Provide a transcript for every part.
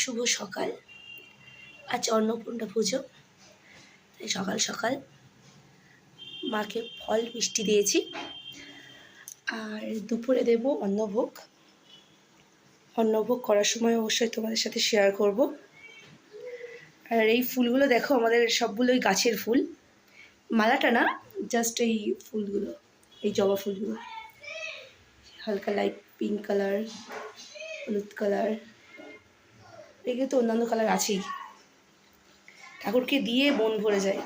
শুভ সকাল। আজ অন্নপূর্ণা পুজো। সকাল সকাল মাকে ফল মিষ্টি দিয়েছি। আর দুপুরে দেব অন্নভোগ। অন্নভোগ করার সময় অবশ্যই তোমাদের সাথে শেয়ার করব। আর এই ফুলগুলো দেখো, আমাদের সবগুলোই গাছের ফুল। মালাটা না জাস্ট এই ফুলগুলো, এই জবা ফুলগুলো। হালকা লাইট পিঙ্ক কালার হলুদ কালার এগুলো তো অন্যান্য কালার আছেই। ঠাকুরকে দিয়ে মন ভরে যায়।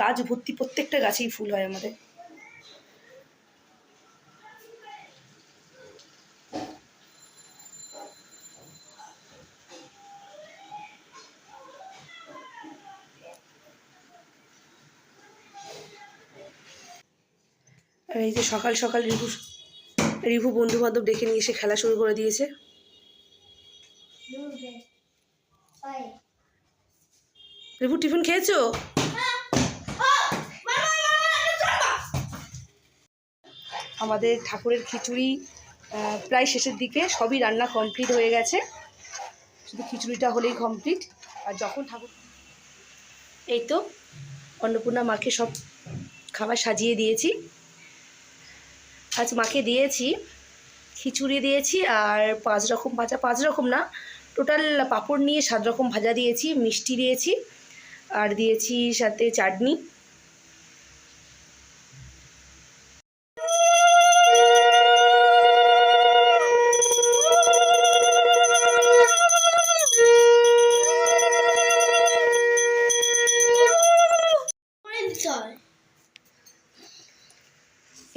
গাছ ভর্তি প্রত্যেকটা গাছেই ফুল হয় আমাদের। আর এই যে সকাল সকাল রিভু রিভু বন্ধু বান্ধব ডেকে নিয়ে এসে খেলা শুরু করে দিয়েছে। রিভু টিফিন খেয়েছো? আমাদের ঠাকুরের খিচুড়ি প্রায় শেষের দিকে সবই রান্না কমপ্লিট হয়ে গেছে। শুধু খিচুড়িটা হলেই কমপ্লিট আর যখন ঠাকুর এই তো অন্নপূর্ণা মাকে সব খাবার সাজিয়ে দিয়েছি। আজ মাকে দিয়েছি খিচুড়ি দিয়েছি আর পাঁচ রকম ভাজা পাঁচ রকম না টোটাল পাঁপড় নিয়ে সাত রকম ভাজা দিয়েছি, মিষ্টি দিয়েছি, আর দিয়েছি সাথে চাটনি।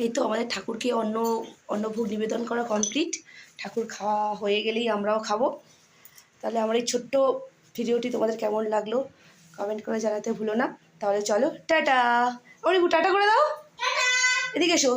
এই তো আমাদের ঠাকুরকে অন্ন, অন্নভোগ নিবেদন করা কমপ্লিট ঠাকুর খাওয়া হয়ে গেলেই আমরাও খাব। তাহলে আমার এই ছোট্ট ভিডিওটি তোমাদের কেমন লাগল কমেন্ট করে জানাতে ভুলো না। তাহলে চলো টাটা। অরিবু টাটা করে দাও। এদিকে এসো।